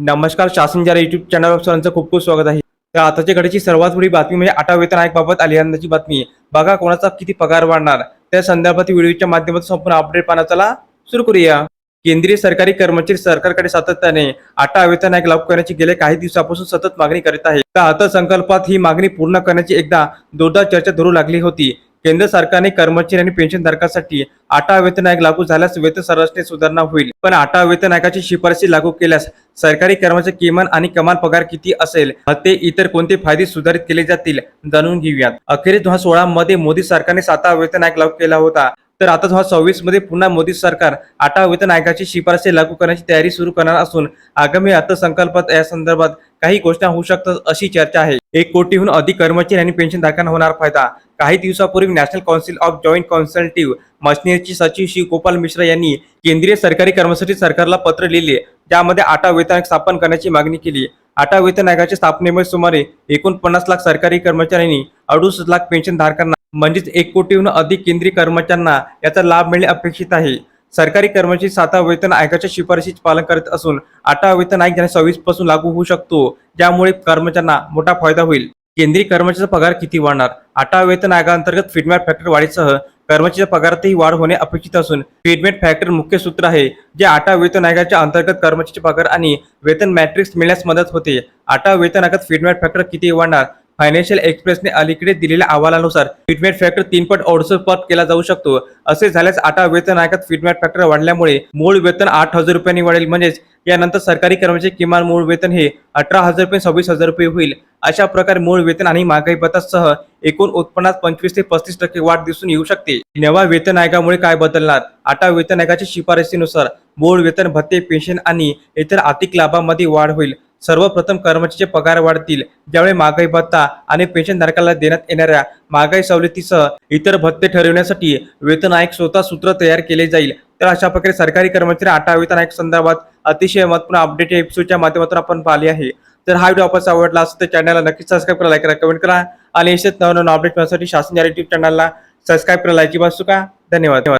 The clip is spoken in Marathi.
नमस्कार शासन जरा युट्यूब चॅनलवर सर्वांचं खूप खूप स्वागत आहे. तर आताच्या घडीची सर्वात मोठी बातमी म्हणजे आठा वेतन आयोगाबाबत आली बातमी. बघा कोणाचा किती पगार वाढणार? त्या संदर्भात व्हिडिओच्या माध्यमातून संपूर्ण अपडेट पाहण्यात चला. सुरू करूया. केंद्रीय सरकारी कर्मचारी सरकारकडे सातत्याने आटा वेतन आयोग लागू करण्याची गेल्या काही दिवसापासून सतत मागणी करीत आहे. तर अर्थसंकल्पात ही मागणी पूर्ण करण्याची एकदा जोरदार चर्चा धरू लागली होती. केंद्र सरकारने कर्मचारी आणि पेन्शनधारकांसाठी आटा वेतन आयोग लागू झाल्यास वेतन संरचनेत सुधारणा होईल. पण आटा वेतन आयोगाची शिफारशी लागू केल्यास सरकारी कर्मचारी किमान आणि कमाल पगार किती असेल? ते इतर कोणते फायदे सुधारित केले जातील? जाणून घेऊयात. अखेरीस दोन हजार सोळा मध्ये मोदी सरकारने सातवा वेतन आयोग लागू केला होता. तर आता दोन हजार सव्वीसमध्ये पुन्हा मोदी सरकार आटा वेतन आयोगाची शिफारसे लागू करण्याची तयारी सुरू करणार असून आगामी अर्थसंकल्पात या संदर्भात काही घोषणा होऊ शकतात अशी चर्चा आहे. एक कोटीहून अधिक कर्मचारी आणि पेन्शनधारकांना होणार फायदा. काही दिवसापूर्वी national council of joint consultative मशिनरीचे सचिव शिव गोपाल मिश्रा यांनी केंद्रीय सरकारी कर्मचारी सरकारला पत्र लिहिले. ज्यामध्ये आटा वेतन आयोग स्थापन करण्याची मागणी केली. आटा वेतन आयोगाच्या स्थापनेमुळे सुमारे एकोणपन्नास लाख सरकारी कर्मचाऱ्यांनी अडुसष्ट लाख पेन्शनधारकांना म्हणजेच एक कोटीहून अधिक केंद्रीय कर्मचाऱ्यांना याचा लाभ मिळणे अपेक्षित आहे. सरकारी कर्मचारी सातवा वेतन आयोगाच्या शिफारशीचे पालन करत असून आठवा वेतन आयोग ज्यांना सव्वीसपासून लागू होऊ शकतो. ज्यामुळे कर्मचाऱ्यांना मोठा फायदा होईल. केंद्रीय कर्मचाऱ्याचा पगार किती वाढणार? आठवा वेतन आयोगाअंतर्गत फिटमॅट फॅक्टर वाढीसह कर्मचाऱ्याच्या पगारातही वाढ होणे अपेक्षित असून फिटमेट फॅक्टर मुख्य सूत्र आहे जे आठवा वेतन आयोगाच्या अंतर्गत कर्मचाऱ्याचे पगार आणि वेतन मॅट्रिक्स मिळण्यास मदत होते. आठवा वेतन आयोगात फिटमॅट फॅक्टर किती वाढणार? फायनान्शियल एक्सप्रेसने अलीकडे दिलेल्या अहवालानुसार फिटमेट फॅक्टर तीन पट अडुसष्ट पट केला जाऊ शकतो. असे झाल्यास आता वेतन आयोगात फिटमेट फॅक्टर वाढल्यामुळे मूळ वेतन आठ हजार रुपयांनी वाढेल. म्हणजेच यानंतर सरकारी कर्मचारी किमान मूळ वेतन हे अठरा हजार रुपये सव्वीस हजार रुपये होईल. अशा प्रकारे मूळ वेतन आणि महागाई भत्तासह एकूण उत्पन्नात पंचवीस ते पस्तीस टक्के वाढ दिसून येऊ शकते. नव्या वेतन आयोगामुळे काय बदलणार? आता वेतन आयोगाच्या शिफारसीनुसार मूळ वेतन भत्ते पेन्शन आणि इतर आर्थिक लाभांमध्ये वाढ होईल. सर्वप्रथम कर्मचाऱ्याचे पगार वाढतील. ज्यावेळी महागाई भत्ता आणि पेन्शनधारकाला देण्यात येणाऱ्या महागाई सवलतीसह इतर भत्ते ठरविण्यासाठी वेतन आयोग स्वतः सूत्र तयार केले जाईल. तर अशा प्रकारे सरकारी कर्मचारी आठवा वेतन आयोग संदर्भात अतिशय महत्त्वपूर्ण अपडेट या एपिसोडच्या माध्यमातून आपण पाहिले आहे. तर हा व्हिडिओ आपण आवडला असेल तर चॅनलला नक्कीच सबस्क्राईब करा लाईक करा कमेंट करा. आणि असेच नवनवीन अपडेट मिळण्यासाठी शासन युट्यूब चॅनलला सबस्क्राईब करा लाईक बसू का धन्यवाद.